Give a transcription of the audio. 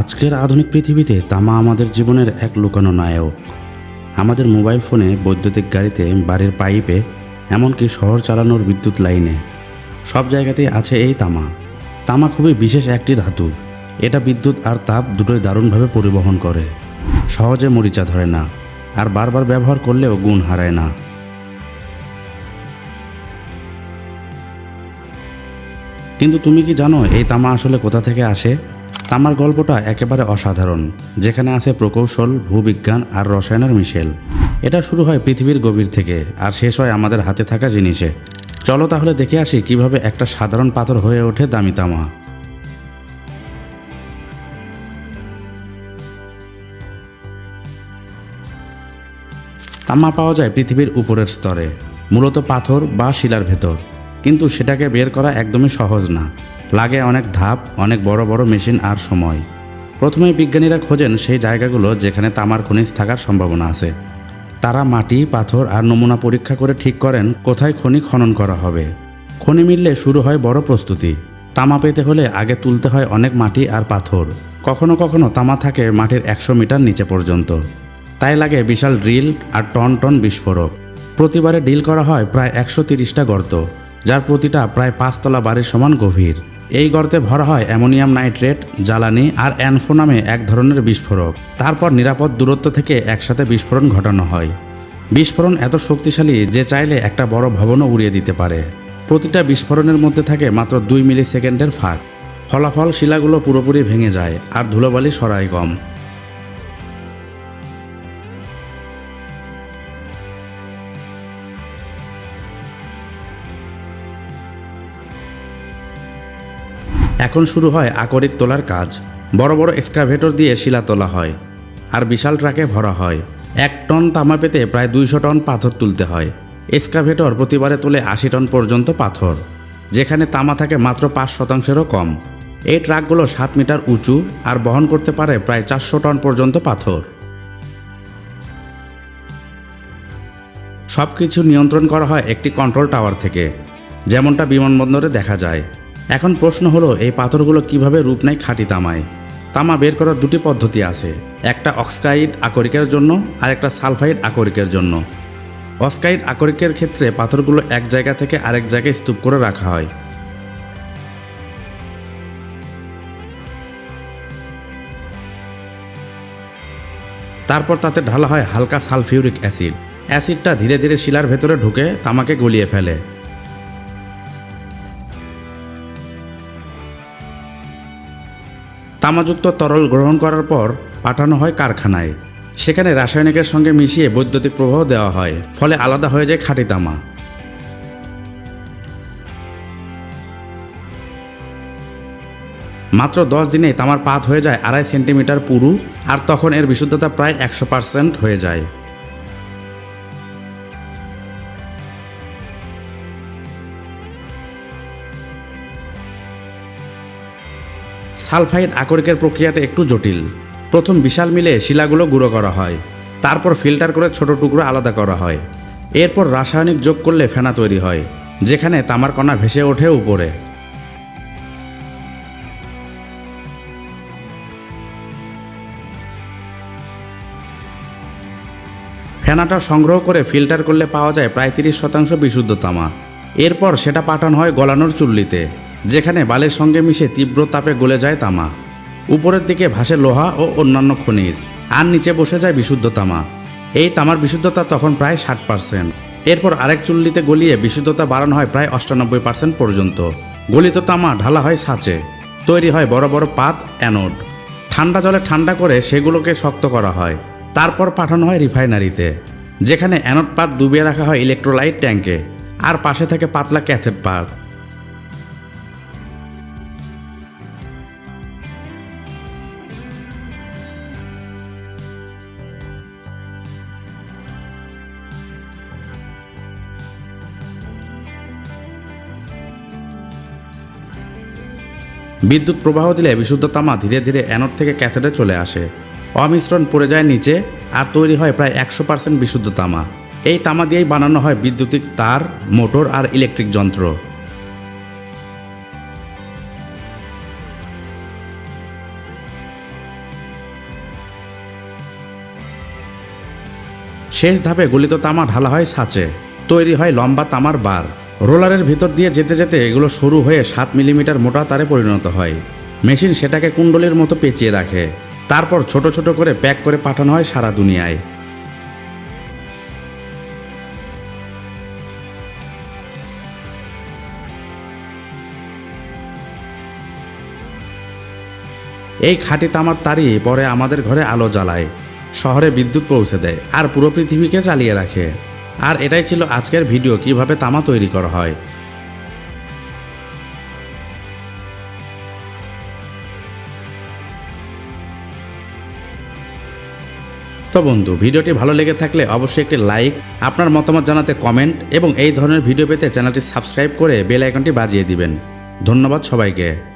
আজকের আধুনিক পৃথিবীতে তামা আমাদের জীবনের এক লুকানো নায়ক। আমাদের মোবাইল ফোনে, বৈদ্যুতিক গাড়িতে, বাড়ির পাইপে, এমনকি শহর চালানোর বিদ্যুৎ লাইনে। সব জায়গাতেই আছে এই তামা। তামা খুবই বিশেষ একটি ধাতু। এটা বিদ্যুৎ আর তাপ দুটোই দারুণভাবে পরিবহন করে। সহজে মরিচা ধরে না, আর বারবার ব্যবহার করলেও গুণ হারায় না। কিন্তু তুমি কি জানো এই তামা আসলে কোথা থেকে আসে? তামার গল্পটা একেবারে অসাধারণ, যেখানে আছে প্রকৌশল, ভূবিজ্ঞান আর রসায়নের মিশেল। এটা শুরু হয় পৃথিবীর গভীর থেকে, আর শেষ হয় আমাদের হাতে থাকা জিনিসে। চলো তাহলে দেখে আসি কীভাবে একটা সাধারণ পাথর হয়ে ওঠে দামি তামা। তামা পাওয়া যায় পৃথিবীর উপরের স্তরে, মূলত পাথর বা শিলার ভেতর। কিন্তু সেটাকে বের করা একদমই সহজ না। লাগে অনেক ধাপ, অনেক বড় বড় মেশিন আর সময়। প্রথমে বিজ্ঞানীরা খোঁজেন সেই জায়গাগুলো যেখানে তামার খনিজ থাকার সম্ভাবনা আছে। তারা মাটি, পাথর আর নমুনা পরীক্ষা করে ঠিক করেন কোথায় খনি খনন করা হবে। খনি মিললে শুরু হয় বড় প্রস্তুতি। তামা পেতে হলে আগে তুলতে হয় অনেক মাটি আর পাথর। কখনো কখনো তামা থাকে মাটির একশো মিটার নিচে পর্যন্ত। তাই লাগে বিশাল ড্রিল আর টন টন বিস্ফোরক। প্রতিবারে ডিল করা হয় প্রায় একশো তিরিশটা গর্ত। যার প্রতিটা প্রায় পাঁচতলা বাড়ির সমান গভীর। এই গর্তে ভরা হয় অ্যামোনিয়াম নাইট্রেট, জ্বালানি আর অ্যানফো নামে এক ধরনের বিস্ফোরক। তারপর নিরাপদ দূরত্ব থেকে একসাথে বিস্ফোরণ ঘটানো হয়। বিস্ফোরণ এত শক্তিশালী যে চাইলে একটা বড় ভবনও উড়িয়ে দিতে পারে। প্রতিটা বিস্ফোরণের মধ্যে থাকে মাত্র দুই মিলি সেকেন্ডের ফাঁক। ফলাফল শিলাগুলো পুরোপুরি ভেঙে যায় আর ধুলোবালি সরাই কম। এখন শুরু হয় আকরিক তোলার কাজ। বড় বড় এক্সকাভেটর দিয়ে শিলা তোলা হয় আর বিশাল ট্রাকে ভরা হয়। এক টন তামা পেতে প্রায় দুইশো টন পাথর তুলতে হয়। এক্সকাভেটর প্রতিবারে তোলে আশি টন পর্যন্ত পাথর, যেখানে তামা থাকে মাত্র পাঁচ শতাংশেরও কম। এই ট্রাকগুলো সাত মিটার উঁচু আর বহন করতে পারে প্রায় চারশো টন পর্যন্ত পাথর। সব কিছু নিয়ন্ত্রণ করা হয় একটি কন্ট্রোল টাওয়ার থেকে, যেমনটা বিমানবন্দরে দেখা যায়। এখন প্রশ্ন হলো, এই পাথরগুলো কীভাবে রূপ নেয় খাঁটি তামায়? তামা বের করার দুটি পদ্ধতি আছে। একটা অক্সাইড আকরিকের জন্য আর একটা সালফাইড আকরিকের জন্য। অক্সাইড আকরিকের ক্ষেত্রে পাথরগুলো এক জায়গা থেকে আরেক জায়গায় স্তূপ করে রাখা হয়। তারপর তাতে ঢালা হয় হালকা সালফিউরিক অ্যাসিড। অ্যাসিডটা ধীরে ধীরে শিলার ভেতরে ঢুকে তামাকে গলিয়ে ফেলে। তামাযুক্ত তরল গ্রহণ করার পর পাঠানো হয় কারখানায়। সেখানে রাসায়নিকের সঙ্গে মিশিয়ে বৈদ্যুতিক প্রবাহ দেওয়া হয়, ফলে আলাদা হয়ে যায় খাঁটি তামা। মাত্র দশ দিনে তামার পাত হয়ে যায় আড়াই সেন্টিমিটার পুরু, আর তখন এর বিশুদ্ধতা প্রায় একশো পার্সেন্ট হয়ে যায়। সালফাইড আকরিকের প্রক্রিয়াটা একটু জটিল। প্রথম বিশাল মিলে শিলাগুলো গুঁড়ো করা হয়। তারপর ফিল্টার করে ছোট টুকরো আলাদা করা হয়। এরপর রাসায়নিক যোগ করলে ফেনা তৈরি হয়, যেখানে তামার কণা ভেসে ওঠে উপরে। ফেনাটা সংগ্রহ করে ফিল্টার করলে পাওয়া যায় প্রায় তিরিশ শতাংশ বিশুদ্ধ তামা। এরপর সেটা পাঠানো হয় গলানোর চুল্লিতে। যেখানে বালির সঙ্গে মিশে তীব্র তাপে গলে যায় তামা। উপরের দিকে ভাসে লোহা ও অন্যান্য খনিজ, আর নিচে বসে যায় বিশুদ্ধ তামা। এই তামার বিশুদ্ধতা তখন প্রায় ষাট পার্সেন্ট এরপর আরেক চুল্লিতে গলিয়ে বিশুদ্ধতা বাড়ানো হয় প্রায় অষ্টানব্বই পার্সেন্ট পর্যন্ত। গলিত তামা ঢালা হয় ছাঁচে তৈরি হয় বড় বড় পাত, অ্যানোড। ঠান্ডা জলে ঠান্ডা করে সেগুলোকে শক্ত করা হয়। তারপর পাঠানো হয় রিফাইনারিতে, যেখানে অ্যানোড পাত ডুবিয়ে রাখা হয় ইলেকট্রোলাইট ট্যাঙ্কে, আর পাশে থাকে পাতলা ক্যাথেড পাত। বিদ্যুৎ প্রবাহ দিলে বিশুদ্ধ তামা ধীরে ধীরে অ্যানোড থেকে ক্যাথেডে চলে আসে। অমিশ্রণ পড়ে যায় নিচে আর তৈরি হয় প্রায় একশো পার্সেন্ট বিশুদ্ধ তামা। এই তামা দিয়েই বানানো হয় বিদ্যুতিক তার, মোটর আর ইলেকট্রিক যন্ত্র। শেষ ধাপে গলিত তামা ঢালা হয় সাঁচে। তৈরি হয় লম্বা তামার বার। রোলারের ভিতর দিয়ে যেতে যেতে এগুলো সরু হয়ে সাত মিলিমিটার মোটা তারে পরিণত হয়। মেশিন সেটাকে কুণ্ডলির মতো পেঁচিয়ে রাখে। তারপর ছোট ছোট করে প্যাক করে পাঠানো হয় সারা দুনিয়ায়। এই খাঁটি তামার তারই পরে আমাদের ঘরে আলো জ্বালায়। শহরে বিদ্যুৎ পৌঁছে দেয় আর পুরো পৃথিবীকে চালিয়ে রাখে। আর এটাই ছিল আজকের ভিডিও, কীভাবে তামা তৈরি করা হয়। তো বন্ধু, ভিডিওটি ভালো লেগে থাকলে অবশ্যই একটি লাইক, আপনার মতামত জানাতে কমেন্ট এবং এই ধরনের ভিডিও পেতে চ্যানেলটি সাবস্ক্রাইব করে বেল আইকনটি বাজিয়ে দিবেন। ধন্যবাদ সবাইকে।